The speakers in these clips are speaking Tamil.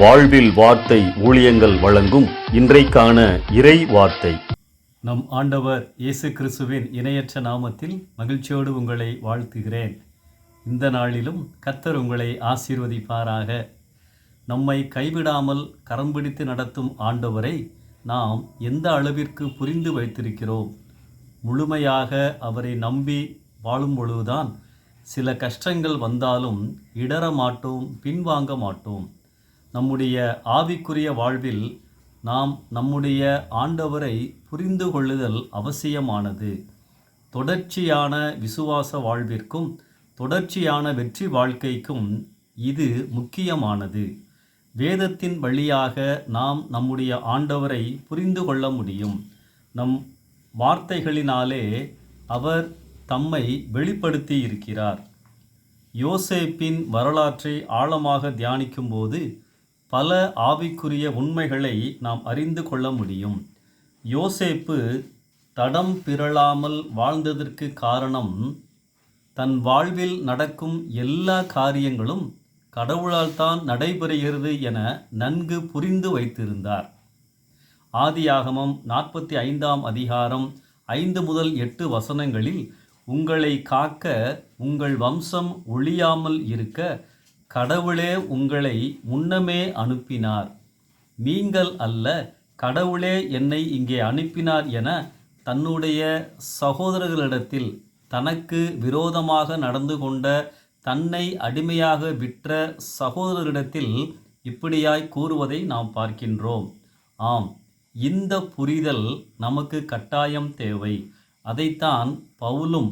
வாழ்வில் வார்த்தை ஊழியங்கள் வழங்கும் இன்றைக்கான இறை வார்த்தை. நம் ஆண்டவர் இயேசு கிறிஸ்துவின் இணையற்ற நாமத்தில் மகிழ்ச்சியோடு உங்களை வாழ்த்துகிறேன். இந்த நாளிலும் கத்தர் உங்களை ஆசீர்வதிப்பாராக. நம்மை கைவிடாமல் கரம் பிடித்து நடத்தும் ஆண்டவரை நாம் எந்த அளவிற்கு புரிந்து வைத்திருக்கிறோம்? முழுமையாக அவரை நம்பி வாழும் பொழுதுதான் சில கஷ்டங்கள் வந்தாலும் இடற மாட்டோம் பின்வாங்க மாட்டோம். நம்முடைய ஆவிக்குரிய வாழ்வில் நாம் நம்முடைய ஆண்டவரை புரிந்து கொள்ளுதல் அவசியமானது. தொடர்ச்சியான விசுவாச வாழ்விற்கும் தொடர்ச்சியான வெற்றி வாழ்க்கைக்கும் இது முக்கியமானது. வேதத்தின் வழியாக நாம் நம்முடைய ஆண்டவரை புரிந்து கொள்ள முடியும். நம் வார்த்தைகளினாலே அவர் தம்மை வெளிப்படுத்தி இருக்கிறார் யோசேப்பின் வரலாற்றை ஆழமாக தியானிக்கும்போது பல ஆவிக்குரிய உண்மைகளை நாம் அறிந்து கொள்ள முடியும். யோசேப்பு தடம் பிறழாமல் வாழ்ந்ததற்கு காரணம் தன் வாழ்வில் நடக்கும் எல்லா காரியங்களும் கடவுளால் தான் நடைபெறுகிறது என நன்கு புரிந்து வைத்திருந்தார். ஆதியாகமம் நாற்பத்தி ஐந்தாம் அதிகாரம் ஐந்து முதல் எட்டு வசனங்களில் உங்களை காக்க உங்கள் வம்சம் ஒழியாமல் இருக்க கடவுளே உங்களை முன்னமே அனுப்பினார். நீங்கள் அல்ல கடவுளே என்னை இங்கே அனுப்பினார் என தன்னுடைய சகோதரர்களிடத்தில் தனக்கு விரோதமாக நடந்து கொண்ட தன்னை அடிமையாக விற்ற சகோதரரிடத்தில் இப்படியாய் கூறுவதை நாம் பார்க்கின்றோம். ஆம் இந்த புரிதல் நமக்கு கட்டாயம் தேவை. அதைத்தான் பவுலும்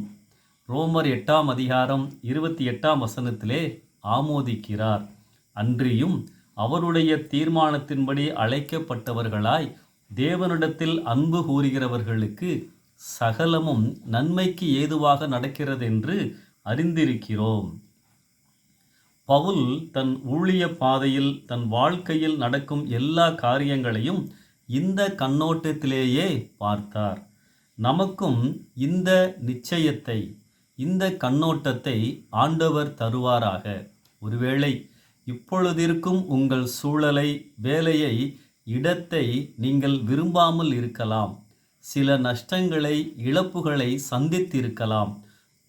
ரோமர் எட்டாம் அதிகாரம் இருபத்தி எட்டாம் வசனத்திலே ஆமோதிக்கிறார். அன்றியும் அவருடைய தீர்மானத்தின்படி அழைக்கப்பட்டவர்களாய் தேவனிடத்தில் அன்பு கூறுகிறவர்களுக்கு சகலமும் நன்மைக்கு ஏதுவாக நடக்கிறதென்று அறிந்திருக்கிறோம். பவுல் தன் ஊழிய பாதையில் தன் வாழ்க்கையில் நடக்கும் எல்லா காரியங்களையும் இந்த கண்ணோட்டத்திலேயே பார்த்தார். நமக்கும் இந்த நிச்சயத்தை இந்த கண்ணோட்டத்தை ஆண்டவர் தருவாராக. ஒருவேளை இப்பொழுதிருக்கும் உங்கள் சூழலை வேலையை இடத்தை நீங்கள் விரும்பாமல் இருக்கலாம். சில நஷ்டங்களை இழப்புகளை சந்தித்திருக்கலாம்.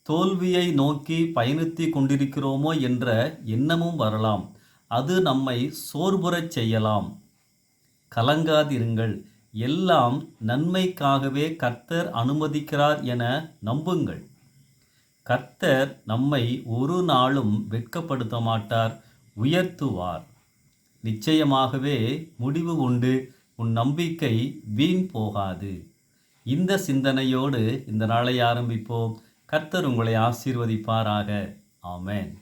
தோல்வியை நோக்கி பயணித்து கொண்டிருக்கிறோமோ என்ற எண்ணமும் வரலாம். அது நம்மை சோர்புறச் செய்யலாம். கலங்காதிருங்கள். எல்லாம் நன்மைக்காகவே கர்த்தர் அனுமதிக்கிறார் என நம்புங்கள். கர்த்தர் நம்மை ஒரு நாளும் வெட்கப்படுத்த மாட்டார் உயர்த்துவார். நிச்சயமாகவே முடிவு உண்டு உன் நம்பிக்கை வீண் போகாது. இந்த சிந்தனையோடு இந்த நாளை ஆரம்பிப்போம். கர்த்தர் உங்களை ஆசீர்வதிப்பாராக. ஆமேன்.